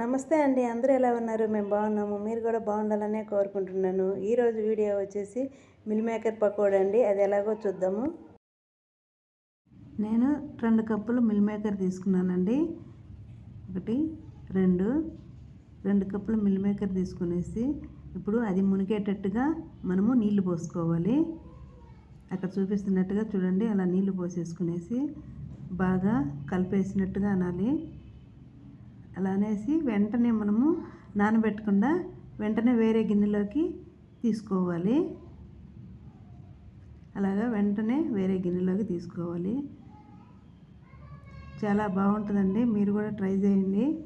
నమస్తే అండి అందరూ ఎలా ఉన్నారు? మేము బాగున్నాము మీరు కూడా బాగుండాలనే కోరుకుంటున్నాను. ఈరోజు వీడియో వచ్చేసి మిల్ మేకర్ పకోడా అండి అది ఎలాగో చూద్దాము. నేను రెండు కప్పులు మిల్ మేకర్ తీసుకున్నానండి. ఒకటి రెండు రెండు కప్పులు మిల్ మేకర్ తీసుకునేసి ఇప్పుడు అది మునిగేటట్టుగా మనము నీళ్ళు పోసుకోవాలి. అక్కడ చూపిస్తున్నట్టుగా చూడండి అలా నీళ్ళు పోసేసుకునేసి బాగా కలిపేసినట్టుగా అనాలి. అలా అనేసి వెంటనే మనము నానబెట్టకుండా వెంటనే వేరే గిన్నెలోకి తీసుకోవాలి. అలాగా వెంటనే వేరే గిన్నెలోకి తీసుకోవాలి. చాలా బాగుంటుందండి. మీరు కూడా ట్రై చేయండి.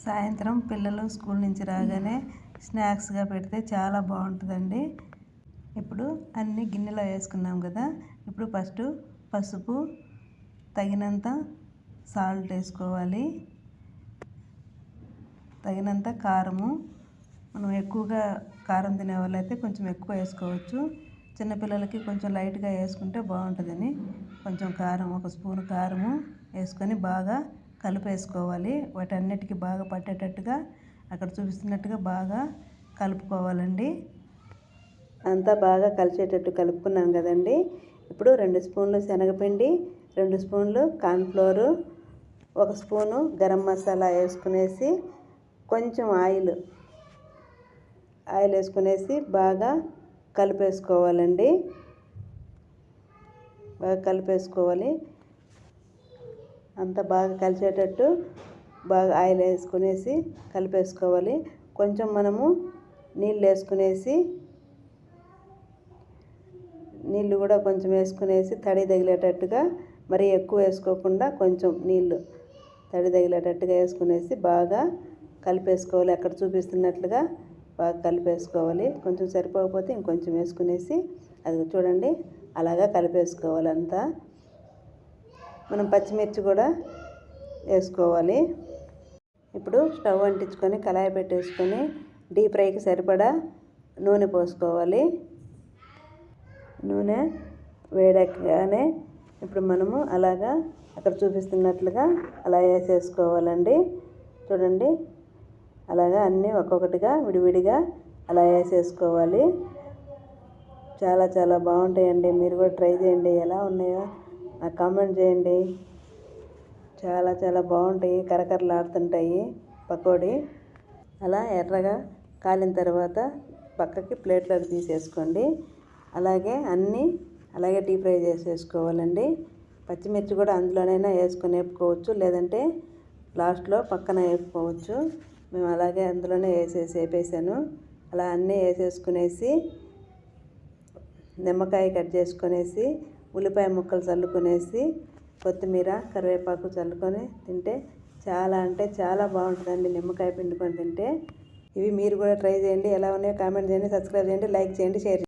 సాయంత్రం పిల్లలు స్కూల్ నుంచి రాగానే స్నాక్స్గా పెడితే చాలా బాగుంటుందండి. ఇప్పుడు అన్ని గిన్నెలో వేసుకున్నాం కదా. ఇప్పుడు ఫస్ట్ పసుపు తగినంత సాల్ట్ వేసుకోవాలి. తగినంత కారము. మనం ఎక్కువగా కారం తినే వాళ్ళైతే కొంచెం ఎక్కువ వేసుకోవచ్చు. చిన్నపిల్లలకి కొంచెం లైట్గా వేసుకుంటే బాగుంటుందని. కొంచెం కారం ఒక స్పూన్ కారము వేసుకొని బాగా కలిపేసుకోవాలి. వాటన్నిటికీ బాగా పట్టేటట్టుగా అక్కడ చూపిస్తున్నట్టుగా బాగా కలుపుకోవాలండి. అంతా బాగా కలిసేటట్టు కలుపుకున్నాం కదండి. ఇప్పుడు రెండు స్పూన్లు శనగపిండి రెండు స్పూన్లు కార్న్ఫ్లోరు ఒక స్పూను గరం మసాలా వేసుకునేసి కొంచెం ఆయిల్ ఆయిల్ వేసుకునేసి బాగా కలిపేసుకోవాలండి. బాగా కలిపేసుకోవాలి. అంత బాగా కలిసేటట్టు బాగా ఆయిల్ వేసుకునేసి కలిపేసుకోవాలి. కొంచెం మనము నీళ్ళు వేసుకునేసి నీళ్ళు కూడా కొంచెం వేసుకునేసి తడి తగిలేటట్టుగా మరి ఎక్కువ వేసుకోకుండా కొంచెం నీళ్ళు తడి తగిలేటట్టుగా వేసుకునేసి బాగా కలిపేసుకోవాలి. అక్కడ చూపిస్తున్నట్లుగా బాగా కలిపేసుకోవాలి. కొంచెం సరిపోకపోతే ఇంకొంచెం వేసుకునేసి అది చూడండి. అలాగా కలిపేసుకోవాలి అంతా. మనం పచ్చిమిర్చి కూడా వేసుకోవాలి. ఇప్పుడు స్టవ్ అంటించుకొని కళాయి పెట్టేసుకొని డీప్ ఫ్రైకి సరిపడా నూనె పోసుకోవాలి. నూనె వేడెక్కగానే ఇప్పుడు మనము అలాగా అక్కడ చూపిస్తున్నట్లుగా అలా వేసేసుకోవాలండి. చూడండి. అలాగా అన్నీ ఒక్కొక్కటిగా విడివిడిగా అలా వేసేసుకోవాలి. చాలా చాలా బాగుంటాయండి. మీరు కూడా ట్రై చేయండి. ఎలా ఉన్నాయో నాకు కామెంట్ చేయండి. చాలా చాలా బాగుంటాయి. కరకరలాడుతుంటాయి పకోడీ. అలా ఎర్రగా కాలిన తర్వాత పక్కకి ప్లేట్లోకి తీసేసుకోండి. అలాగే అన్నీ అలాగే డీప్ ఫ్రై చేసేసుకోవాలండి. పచ్చిమిర్చి కూడా అందులోనైనా వేసుకొని వేపుకోవచ్చు. లేదంటే లాస్ట్లో పక్కన వేపుకోవచ్చు. మేము అలాగే అందులోనే వేసేసి వేపేసాను. అలా అన్నీ వేసేసుకునేసి నిమ్మకాయ కట్ చేసుకునేసి ఉల్లిపాయ ముక్కలు చల్లుకునేసి కొత్తిమీర కరివేపాకు చల్లుకొని తింటే చాలా అంటే చాలా బాగుంటుందండి. నిమ్మకాయ పిండుకొని తింటే. ఇవి మీరు కూడా ట్రై చేయండి. ఎలా ఉన్నాయో కామెంట్ చేయండి సబ్స్క్రైబ్ చేయండి లైక్ చేయండి షేర్